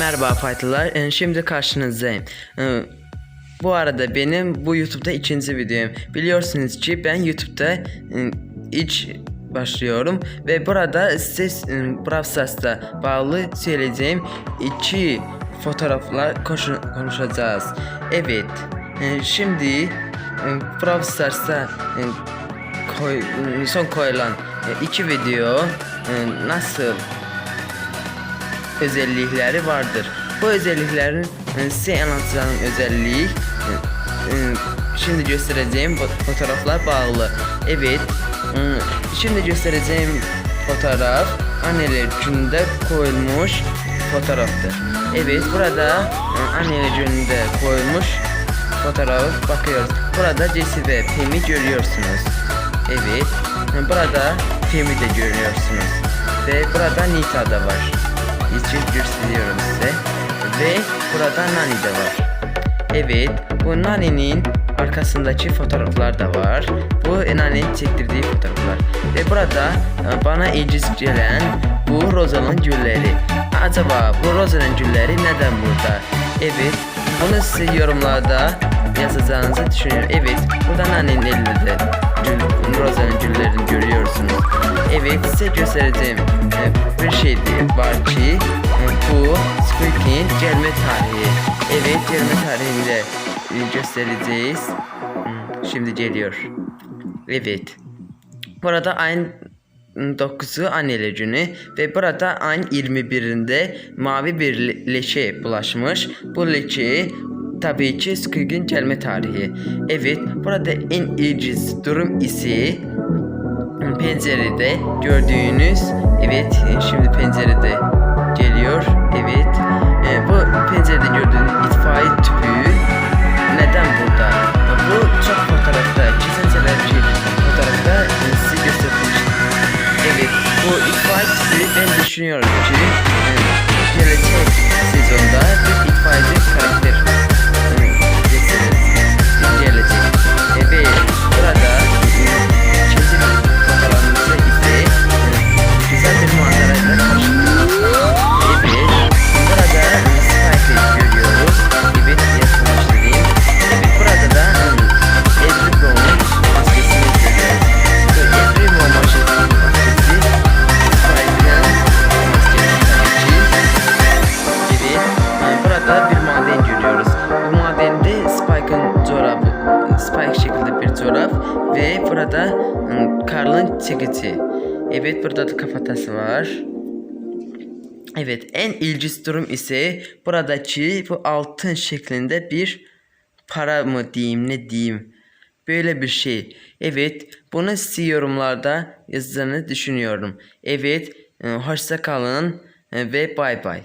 Merhaba fightlılar. Ee, Şimdi karşınızdayım. Ee, Bu arada benim bu YouTube'da ikinci videom. Biliyorsunuz ki ben YouTube'da e, ilk başlıyorum ve burada siz e, Brawl Stars'ta bağlı söyleyeceğim iki fotoğraflar koşu- konuşacağız. Evet. e, Şimdi e, koy, son koyulan iki video nasıl özellikleri vardır. Bu özelliklerin e, size anlatacağım özelliği e, e, şimdi göstereceğim fo- fotoğraflar bağlı. Evet, şimdi göstereceğim fotoğraf anneler gününde koyulmuş fotoğraftır. Evet, burada anneler gününde koyulmuş fotoğrafı bakıyoruz. Burada Jesse ve Pam'i görüyorsunuz. Evet, burada Pam'i de görüyorsunuz. Ve burada Nita da var için gösteriyorum size. Ve burada Nani de var. Evet, bu Nani'nin arkasındaki fotoğraflar da var. Bu Nani'nin çektirdiği fotoğraflar. Ve burada e, bana ilginç gelen bu Roza'nın gülleri. Acaba bu Roza'nın gülleri neden burada? Evet, bunu size yorumlarda yazacağınızı düşünüyorum. Evet, burada Nani'nin elinde gül, Roza'nın güllerini görüyorsunuz. Evet, size göstereceğim bir şey de var ki bu Squeak'in gelme tarihi. Evet, gelme tarihini de e, göstereceğiz. Hmm, Şimdi geliyor. Evet. Burada ayın 9'u anneler günü ve burada ayın 21'inde mavi bir le- leşe bulaşmış. Bu leşe tabii ki Squeak'in gelme tarihi. Evet, burada en ilginç durum ise pencerede gördüğünüz evet şimdi pencerede geliyor. Evet e, bu pencerede gördüğünüz itfaiye tüpü neden burada? Bu çok fotoğrafta kesin seferki fotoğrafta e, size göstermiştim evet bu itfaiye tüpü ben düşünüyorum ki e, gelecek sezonda ve burada ım, Karl'ın çekici. Evet, burada da kafatası var. Evet, en ilginç durum ise buradaki bu altın şeklinde bir para mı diyeyim ne diyeyim. Böyle bir şey. Evet, bunu size yorumlarda yazdığını düşünüyorum. Evet, e, hoşça kalın e, ve bay bay.